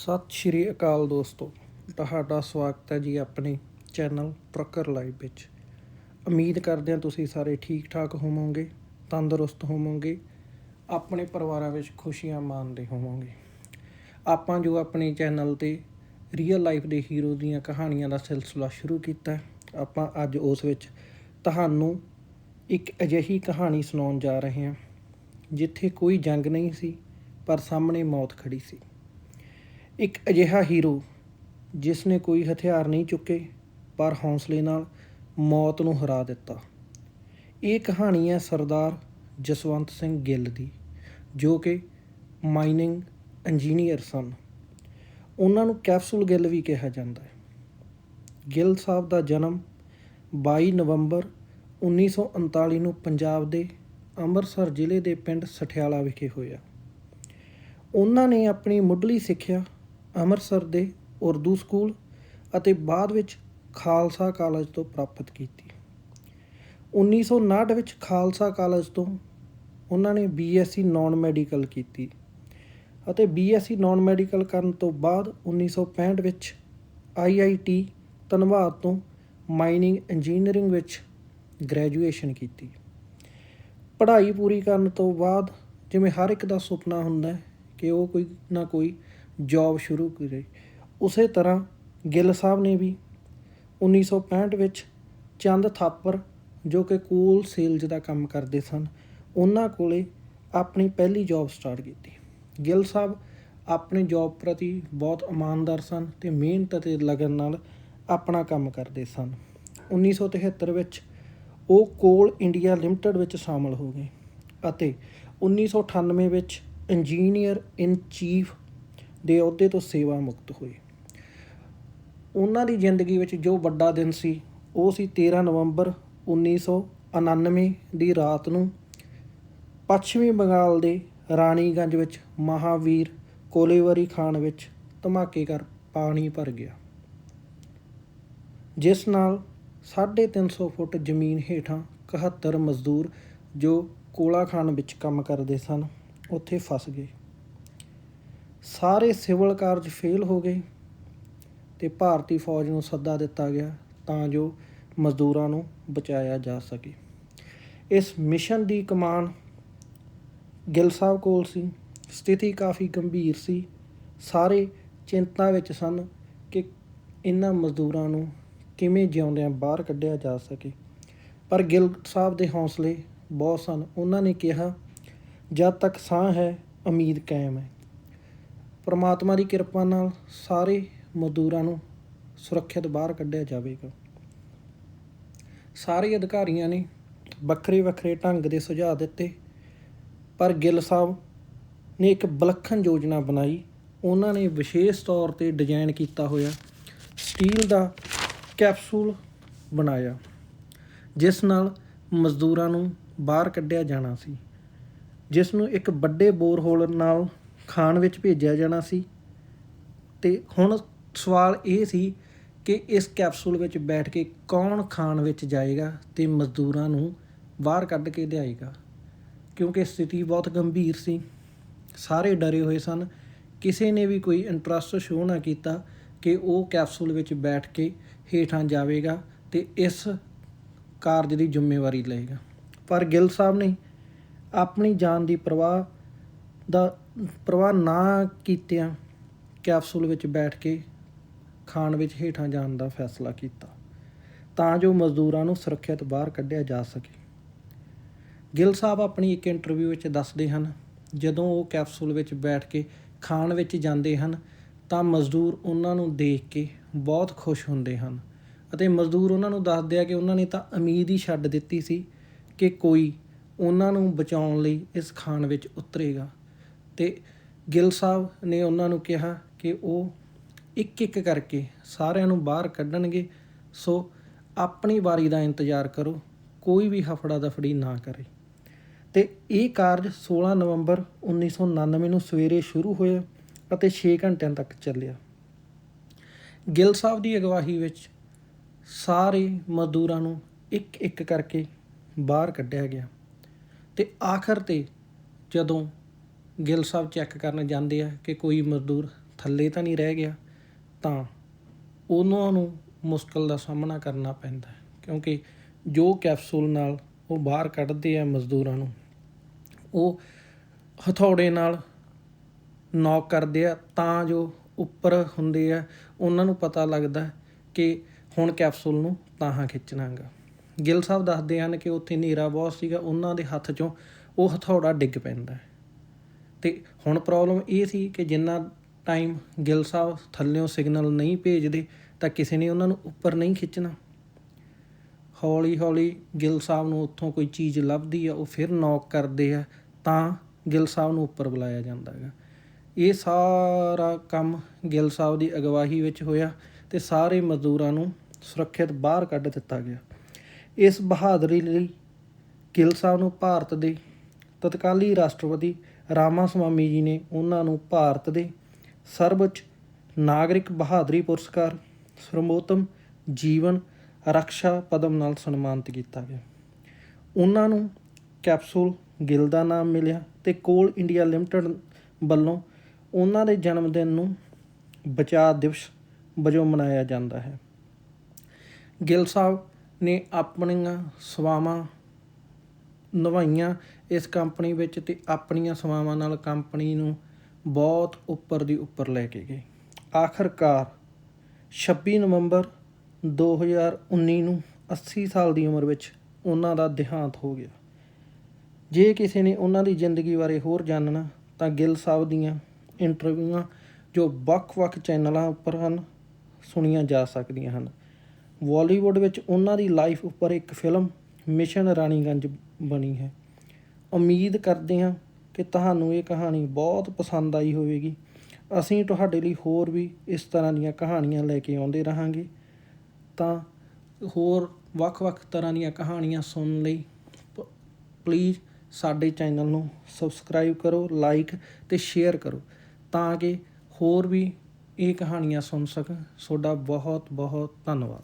ਸਤਿ ਸ਼੍ਰੀ ਅਕਾਲ ਦੋਸਤੋ। ਤੁਹਾਡਾ ਸਵਾਗਤ ਹੈ ਜੀ ਆਪਣੇ ਚੈਨਲ ਟਰੱਕਰ ਲਾਈਵ ਵਿੱਚ। ਉਮੀਦ ਕਰਦੇ ਹਾਂ ਤੁਸੀਂ ਸਾਰੇ ਠੀਕ ਠਾਕ ਹੋਵੋਗੇ, ਤੰਦਰੁਸਤ ਹੋਵੋਗੇ, ਆਪਣੇ ਪਰਿਵਾਰਾਂ ਵਿੱਚ ਖੁਸ਼ੀਆਂ ਮਾਣਦੇ ਹੋਵੋਗੇ। ਆਪਾਂ ਜੋ ਆਪਣੇ ਚੈਨਲ ਤੇ ਰੀਅਲ ਲਾਈਫ ਦੇ ਹੀਰੋ ਦੀਆਂ ਕਹਾਣੀਆਂ ਦਾ ਸਿਲਸਿਲਾ ਸ਼ੁਰੂ ਕੀਤਾ ਆਪਾਂ ਅੱਜ ਉਸ ਵਿੱਚ ਤੁਹਾਨੂੰ ਇੱਕ ਅਜਿਹੀ ਕਹਾਣੀ ਸੁਣਾਉਣ ਜਾ ਰਹੇ ਹਾਂ, ਜਿੱਥੇ ਕੋਈ ਜੰਗ ਨਹੀਂ ਸੀ, ਪਰ ਸਾਹਮਣੇ ਮੌਤ ਖੜੀ ਸੀ। ਇੱਕ ਅਜਿਹਾ ਹੀਰੋ ਜਿਸ ਨੇ ਕੋਈ ਹਥਿਆਰ ਨਹੀਂ ਚੁੱਕੇ, ਪਰ ਹੌਸਲੇ ਨਾਲ ਮੌਤ ਨੂੰ ਹਰਾ ਦਿੱਤਾ। ਇਹ ਕਹਾਣੀ ਹੈ ਸਰਦਾਰ ਜਸਵੰਤ ਸਿੰਘ ਗਿੱਲ ਦੀ, ਜੋ ਕਿ ਮਾਈਨਿੰਗ ਇੰਜੀਨੀਅਰ ਸਨ। ਉਹਨਾਂ ਨੂੰ ਕੈਪਸੂਲ ਗਿੱਲ ਵੀ ਕਿਹਾ ਜਾਂਦਾ ਹੈ। ਗਿੱਲ ਸਾਹਿਬ ਦਾ ਜਨਮ 22 ਨਵੰਬਰ 1939 ਨੂੰ ਪੰਜਾਬ ਦੇ ਅੰਮ੍ਰਿਤਸਰ ਜ਼ਿਲ੍ਹੇ ਦੇ ਪਿੰਡ ਸਠਿਆਲਾ ਵਿਖੇ ਹੋਇਆ। ਉਹਨਾਂ ਨੇ ਆਪਣੀ ਮੁੱਢਲੀ ਸਿੱਖਿਆ ਅੰਮ੍ਰਿਤਸਰ ਦੇ ਉਰਦੂ ਸਕੂਲ ਅਤੇ ਬਾਅਦ ਵਿੱਚ ਖਾਲਸਾ ਕਾਲਜ ਤੋਂ ਪ੍ਰਾਪਤ ਕੀਤੀ। 1959 ਵਿੱਚ ਖਾਲਸਾ ਕਾਲਜ ਤੋਂ ਉਹਨਾਂ ਨੇ ਬੀਐਸਸੀ ਨਾਨ ਮੈਡੀਕਲ ਕੀਤੀ ਅਤੇ ਬੀਐਸਸੀ ਨਾਨ ਮੈਡੀਕਲ ਕਰਨ ਤੋਂ ਬਾਅਦ 1965 ਵਿੱਚ ਆਈਆਈਟੀ ਧੰਨਵਾਦ ਤੋਂ ਮਾਈਨਿੰਗ ਇੰਜੀਨੀਅਰਿੰਗ ਵਿੱਚ ਗ੍ਰੈਜੂਏਸ਼ਨ ਕੀਤੀ। ਪੜ੍ਹਾਈ ਪੂਰੀ ਕਰਨ ਤੋਂ ਬਾਅਦ ਜਿਵੇਂ ਹਰ ਇੱਕ ਦਾ ਸੁਪਨਾ ਹੁੰਦਾ ਹੈ ਕਿ ਉਹ ਕੋਈ ਨਾ ਕੋਈ ਜੌਬ ਸ਼ੁਰੂ ਕਰੀ। ਉਸੇ ਤਰ੍ਹਾਂ ਗਿੱਲ ਸਾਹਿਬ ਨੇ ਵੀ 1965 ਵਿੱਚ ਚੰਦ ਥਾਪਰ, ਜੋ ਕਿ ਕੂਲ ਸੇਲਜ਼ ਦਾ ਕੰਮ ਕਰਦੇ ਸਨ, ਉਹਨਾਂ ਕੋਲੇ ਆਪਣੀ ਪਹਿਲੀ ਜੌਬ ਸਟਾਰਟ ਕੀਤੀ। ਗਿੱਲ ਸਾਹਿਬ ਆਪਣੀ ਜੌਬ ਪ੍ਰਤੀ ਬਹੁਤ ਇਮਾਨਦਾਰ ਸਨ ਤੇ ਮਿਹਨਤ ਅਤੇ ਲਗਨ ਨਾਲ ਆਪਣਾ ਕੰਮ ਕਰਦੇ ਸਨ। 1973 ਵਿੱਚ ਉਹ ਕੋਲ ਇੰਡੀਆ ਲਿਮਟਿਡ ਵਿੱਚ ਸ਼ਾਮਲ ਹੋ ਗਏ ਅਤੇ 1998 ਵਿੱਚ ਇੰਜੀਨੀਅਰ ਇਨ ਚੀਫ ਦੇ ਅਹੁਦੇ ਤੋਂ ਸੇਵਾ ਮੁਕਤ ਹੋਏ ਉਹਨਾਂ ਦੀ ਜ਼ਿੰਦਗੀ ਵਿੱਚ ਜੋ ਵੱਡਾ ਦਿਨ ਸੀ, ਉਹ ਸੀ 13 ਨਵੰਬਰ 1999 ਦੀ ਰਾਤ ਨੂੰ ਪੱਛਮੀ ਬੰਗਾਲ ਦੇ ਰਾਣੀਗੰਜ ਵਿੱਚ ਮਹਾਵੀਰ ਕੋਲੇਵਰੀ ਖਾਨ ਵਿੱਚ ਧਮਾਕੇ ਧਮਾਕੇਦਾਰ ਪਾਣੀ ਭਰ ਗਿਆ। ਜਿਸ ਨਾਲ 350 ਫੁੱਟ ਜ਼ਮੀਨ ਹੇਠਾਂ 71 ਮਜ਼ਦੂਰ ਜੋ ਕੋਲਾ ਖਾਨ ਵਿੱਚ ਕੰਮ ਕਰਦੇ ਸਨ, ਉੱਥੇ ਫਸ ਗਏ। ਸਾਰੇ ਸਿਵਲ ਕਾਰਜ ਫੇਲ ਹੋ ਗਏ ਤੇ ਭਾਰਤੀ ਫੌਜ ਨੂੰ ਸੱਦਾ ਦਿੱਤਾ ਗਿਆ ਤਾਂ ਜੋ ਮਜ਼ਦੂਰਾਂ ਨੂੰ ਬਚਾਇਆ ਜਾ ਸਕੇ। ਇਸ ਮਿਸ਼ਨ ਦੀ ਕਮਾਨ ਗਿੱਲ ਸਾਹਿਬ ਕੋਲ ਸੀ। ਸਥਿਤੀ ਕਾਫੀ ਗੰਭੀਰ ਸੀ। ਸਾਰੇ ਚਿੰਤਾ ਵਿੱਚ ਸਨ ਕਿ ਇਹਨਾਂ ਮਜ਼ਦੂਰਾਂ ਨੂੰ ਕਿਵੇਂ ਜਿਉਂਦਿਆਂ ਬਾਹਰ ਕੱਢਿਆ ਜਾ ਸਕੇ। ਪਰ ਗਿੱਲ ਸਾਹਿਬ ਦੇ ਹੌਸਲੇ ਬਹੁਤ ਸਨ। ਉਹਨਾਂ ਨੇ ਕਿਹਾ, ਜਦ ਤੱਕ ਸਾਹ ਹੈ, ਉਮੀਦ ਕਾਇਮ ਹੈ। ਪਰਮਾਤਮਾ ਦੀ ਕਿਰਪਾ ਨਾਲ ਸਾਰੇ ਮਜ਼ਦੂਰਾਂ ਨੂੰ ਸੁਰੱਖਿਅਤ ਬਾਹਰ ਕੱਢਿਆ ਜਾਵੇਗਾ। ਸਾਰੇ ਅਧਿਕਾਰੀਆਂ ਨੇ ਵੱਖਰੇ ਵੱਖਰੇ ਢੰਗ ਦੇ ਸੁਝਾਅ ਦਿੱਤੇ, ਪਰ ਗਿੱਲ ਸਾਹਿਬ ਨੇ ਇੱਕ ਵਿਲੱਖਣ ਯੋਜਨਾ ਬਣਾਈ। ਉਹਨਾਂ ਨੇ ਵਿਸ਼ੇਸ਼ ਤੌਰ ਤੇ ਡਿਜ਼ਾਈਨ ਕੀਤਾ ਹੋਇਆ ਸਟੀਲ ਦਾ ਕੈਪਸੂਲ ਬਣਾਇਆ, ਜਿਸ ਨਾਲ ਮਜ਼ਦੂਰਾਂ ਨੂੰ ਬਾਹਰ ਕੱਢਿਆ ਜਾਣਾ ਸੀ, ਜਿਸ ਨੂੰ ਇੱਕ ਵੱਡੇ ਬੋਰ ਹੋਲ ਨਾਲ ਖਾਨ ਵਿੱਚ ਭੇਜਿਆ ਜਾਣਾ ਸੀ। ਤੇ ਹੁਣ ਸਵਾਲ ਇਹ ਸੀ ਕਿ ਇਸ ਕੈਪਸੂਲ ਵਿੱਚ ਬੈਠ ਕੇ ਕੌਣ ਖਾਨ ਵਿੱਚ ਜਾਏਗਾ ਤੇ ਮਜ਼ਦੂਰਾਂ ਨੂੰ ਬਾਹਰ ਕੱਢ ਕੇ ਲਿਆਏਗਾ? ਕਿਉਂਕਿ ਸਥਿਤੀ ਬਹੁਤ ਗੰਭੀਰ ਸੀ। ਸਾਰੇ ਡਰੇ ਹੋਏ ਸਨ। ਕਿਸੇ ਨੇ ਵੀ ਕੋਈ ਇੰਟਰਸਟ ਸ਼ੋਅ ਨਾ ਕੀਤਾ ਕਿ ਉਹ ਕੈਪਸੂਲ ਵਿੱਚ ਬੈਠ ਕੇ ਹੇਠਾਂ ਜਾਵੇਗਾ ਤੇ ਇਸ ਕਾਰਜ ਦੀ ਜ਼ਿੰਮੇਵਾਰੀ ਲਏਗਾ। ਪਰ ਗਿੱਲ ਸਾਹਿਬ ਨੇ ਆਪਣੀ ਜਾਨ ਦੀ ਪਰਵਾਹ ਦਾ ਪ੍ਰਵਾਹ ਨਾ ਕੀਤਿਆਂ ਕੈਪਸੂਲ ਵਿੱਚ ਬੈਠ ਕੇ ਖਾਣ ਵਿੱਚ ਹੇਠਾਂ ਜਾਣ ਦਾ ਫੈਸਲਾ ਕੀਤਾ, ਤਾਂ ਜੋ ਮਜ਼ਦੂਰਾਂ ਨੂੰ ਸੁਰੱਖਿਅਤ ਬਾਹਰ ਕੱਢਿਆ ਜਾ ਸਕੇ। ਗਿੱਲ ਸਾਹਿਬ ਆਪਣੀ ਇੱਕ ਇੰਟਰਵਿਊ ਵਿੱਚ ਦੱਸਦੇ ਹਨ, ਜਦੋਂ ਉਹ ਕੈਪਸੂਲ ਵਿੱਚ ਬੈਠ ਕੇ ਖਾਣ ਵਿੱਚ ਜਾਂਦੇ ਹਨ, ਤਾਂ ਮਜ਼ਦੂਰ ਉਹਨਾਂ ਨੂੰ ਦੇਖ ਕੇ ਬਹੁਤ ਖੁਸ਼ ਹੁੰਦੇ ਹਨ ਅਤੇ ਮਜ਼ਦੂਰ ਉਹਨਾਂ ਨੂੰ ਦੱਸਦੇ ਆ ਕਿ ਉਹਨਾਂ ਨੇ ਤਾਂ ਉਮੀਦ ਹੀ ਛੱਡ ਦਿੱਤੀ ਸੀ ਕਿ ਕੋਈ ਉਹਨਾਂ ਨੂੰ ਬਚਾਉਣ ਲਈ ਇਸ ਖਾਣ ਵਿੱਚ ਉਤਰੇਗਾ। ਤੇ ਗਿੱਲ ਸਾਹਿਬ ਨੇ ਉਹਨਾਂ ਨੂੰ ਕਿਹਾ ਕਿ ਉਹ ਇੱਕ ਇੱਕ ਕਰਕੇ ਸਾਰਿਆਂ ਨੂੰ ਬਾਹਰ ਕੱਢਣਗੇ, ਸੋ ਆਪਣੀ ਵਾਰੀ ਦਾ ਇੰਤਜ਼ਾਰ ਕਰੋ, ਕੋਈ ਵੀ ਹਫੜਾ ਦਫੜੀ ਨਾ ਕਰੇ। ਤੇ ਇਹ ਕਾਰਜ 16 ਨਵੰਬਰ 1999 ਨੂੰ ਸਵੇਰੇ ਸ਼ੁਰੂ ਹੋਇਆ ਅਤੇ 6 ਘੰਟਿਆਂ ਤੱਕ ਚੱਲਿਆ। ਗਿੱਲ ਸਾਹਿਬ ਦੀ ਅਗਵਾਈ ਵਿੱਚ ਸਾਰੇ ਮਜ਼ਦੂਰਾਂ ਨੂੰ ਇੱਕ ਇੱਕ ਕਰਕੇ ਬਾਹਰ ਕੱਢਿਆ ਗਿਆ। ਤੇ ਆਖਰ ਤੇ ਜਦੋਂ ਗਿੱਲ ਸਾਹਿਬ ਚੈੱਕ ਕਰਨ ਜਾਂਦੇ ਆ ਕਿ ਕੋਈ ਮਜ਼ਦੂਰ ਥੱਲੇ ਤਾਂ ਨਹੀਂ ਰਹਿ ਗਿਆ, ਤਾਂ ਉਹਨਾਂ ਨੂੰ ਮੁਸ਼ਕਲ ਦਾ ਸਾਹਮਣਾ ਕਰਨਾ ਪੈਂਦਾ ਕਿਉਂਕਿ ਜੋ ਕੈਪਸੂਲ ਨਾਲ ਉਹ ਬਾਹਰ ਕੱਢਦੇ ਆ ਮਜ਼ਦੂਰਾਂ ਨੂੰ, ਉਹ ਹਥੌੜੇ ਨਾਲ ਨੌਕ ਕਰਦੇ ਆ, ਤਾਂ ਜੋ ਉੱਪਰ ਹੁੰਦੇ ਆ, ਉਹਨਾਂ ਨੂੰ ਪਤਾ ਲੱਗਦਾ ਕਿ ਹੁਣ ਕੈਪਸੂਲ ਨੂੰ ਤਾਹਾਂ ਖਿੱਚਣਾਗਾ। ਗਿੱਲ ਸਾਹਿਬ ਦੱਸਦੇ ਹਨ ਕਿ ਉੱਥੇ ਹਨੇਰਾ ਬਹੁਤ ਸੀਗਾ, ਉਹਨਾਂ ਦੇ ਹੱਥ 'ਚੋਂ ਉਹ ਹਥੌੜਾ ਡਿੱਗ ਪੈਂਦਾ ਤੇ ਹੁਣ ਪ੍ਰੋਬਲਮ ਇਹ ਸੀ ਕਿ ਜਿੰਨਾ ਟਾਈਮ ਗਿੱਲ ਸਾਹਿਬ ਥੱਲਿਓਂ ਸਿਗਨਲ ਨਹੀਂ ਭੇਜਦੇ, ਤਾਂ ਕਿਸੇ ਨੇ ਉਹਨਾਂ ਨੂੰ ਉੱਪਰ ਨਹੀਂ ਖਿੱਚਣਾ। ਹੌਲੀ ਹੌਲੀ ਗਿੱਲ ਸਾਹਿਬ ਨੂੰ ਉੱਥੋਂ ਕੋਈ ਚੀਜ਼ ਲੱਭਦੀ ਆ, ਉਹ ਫਿਰ ਨੌਕ ਕਰਦੇ ਆ, ਤਾਂ ਗਿੱਲ ਸਾਹਿਬ ਨੂੰ ਉੱਪਰ ਬੁਲਾਇਆ ਜਾਂਦਾ ਹੈਗਾ। ਇਹ ਸਾਰਾ ਕੰਮ ਗਿੱਲ ਸਾਹਿਬ ਦੀ ਅਗਵਾਈ ਵਿੱਚ ਹੋਇਆ ਤੇ ਸਾਰੇ ਮਜ਼ਦੂਰਾਂ ਨੂੰ ਸੁਰੱਖਿਅਤ ਬਾਹਰ ਕੱਢ ਦਿੱਤਾ ਗਿਆ। ਇਸ ਬਹਾਦਰੀ ਲਈ ਗਿੱਲ ਸਾਹਿਬ ਨੂੰ ਭਾਰਤ ਦੇ ਤਤਕਾਲੀ ਰਾਸ਼ਟਰਪਤੀ ਰਾਮਾ ਸਵਾਮੀ ਜੀ ਨੇ ਉਹਨਾਂ ਨੂੰ ਭਾਰਤ ਦੇ ਸਰਵਉੱਚ ਨਾਗਰਿਕ ਬਹਾਦਰੀ ਪੁਰਸਕਾਰ ਸਰਵੋਤਮ ਜੀਵਨ ਰਕਸ਼ਾ ਪਦਮ ਨਾਲ ਸਨਮਾਨਿਤ ਕੀਤਾ ਗਿਆ। ਉਹਨਾਂ ਨੂੰ ਕੈਪਸੂਲ ਗਿੱਲ ਦਾ ਨਾਮ ਮਿਲਿਆ ਤੇ ਕੋਲ ਇੰਡੀਆ ਲਿਮਟਿਡ ਵੱਲੋਂ ਉਹਨਾਂ ਦੇ ਜਨਮ ਦਿਨ ਨੂੰ ਬਚਾਅ ਦਿਵਸ ਵਜੋਂ ਮਨਾਇਆ ਜਾਂਦਾ ਹੈ। ਗਿੱਲ ਸਾਹਿਬ ਨੇ ਆਪਣੀਆਂ ਸਵਾਵਾਂ ਨਿਭਾਈਆਂ ਇਸ ਕੰਪਨੀ ਵਿੱਚ ਅਤੇ ਆਪਣੀਆਂ ਸੇਵਾਵਾਂ ਨਾਲ ਕੰਪਨੀ ਨੂੰ ਬਹੁਤ ਉੱਪਰ ਦੀ ਉੱਪਰ ਲੈ ਕੇ ਗਏ। ਆਖਰਕਾਰ 26 ਨਵੰਬਰ 2019 ਨੂੰ 80 ਸਾਲ ਦੀ ਉਮਰ ਵਿੱਚ ਉਹਨਾਂ ਦਾ ਦੇਹਾਂਤ ਹੋ ਗਿਆ। ਜੇ ਕਿਸੇ ਨੇ ਉਹਨਾਂ ਦੀ ਜ਼ਿੰਦਗੀ ਬਾਰੇ ਹੋਰ ਜਾਣਨਾ, ਤਾਂ ਗਿੱਲ ਸਾਹਿਬ ਦੀਆਂ ਇੰਟਰਵਿਊਆਂ ਜੋ ਵੱਖ-ਵੱਖ ਚੈਨਲਾਂ ਉੱਪਰ ਹਨ, ਸੁਣੀਆਂ ਜਾ ਸਕਦੀਆਂ ਹਨ। ਬਾਲੀਵੁੱਡ ਵਿੱਚ ਉਹਨਾਂ ਦੀ ਲਾਈਫ ਉੱਪਰ ਇੱਕ ਫਿਲਮ ਮਿਸ਼ਨ ਰਾਣੀਗੰਜ ਬਣੀ ਹੈ। ਉਮੀਦ ਕਰਦੇ ਹਾਂ ਕਿ ਤੁਹਾਨੂੰ ਇਹ ਕਹਾਣੀ ਬਹੁਤ ਪਸੰਦ ਆਈ ਹੋਵੇਗੀ। ਅਸੀਂ ਤੁਹਾਡੇ ਲਈ ਹੋਰ ਵੀ ਇਸ ਤਰ੍ਹਾਂ ਦੀਆਂ ਕਹਾਣੀਆਂ ਲੈ ਕੇ ਆਉਂਦੇ ਰਹਾਂਗੇ। ਤਾਂ ਹੋਰ ਵੱਖ-ਵੱਖ ਤਰ੍ਹਾਂ ਦੀਆਂ ਕਹਾਣੀਆਂ ਸੁਣਨ ਲਈ ਪਲੀਜ਼ ਸਾਡੇ ਚੈਨਲ ਨੂੰ ਸਬਸਕ੍ਰਾਈਬ ਕਰੋ ਲਾਈਕ ਤੇ ਸ਼ੇਅਰ ਕਰੋ ਤਾਂ ਕਿ ਹੋਰ ਵੀ ਇਹ ਕਹਾਣੀਆਂ ਸੁਣ ਸਕਣ। ਤੁਹਾਡਾ ਬਹੁਤ ਬਹੁਤ ਧੰਨਵਾਦ।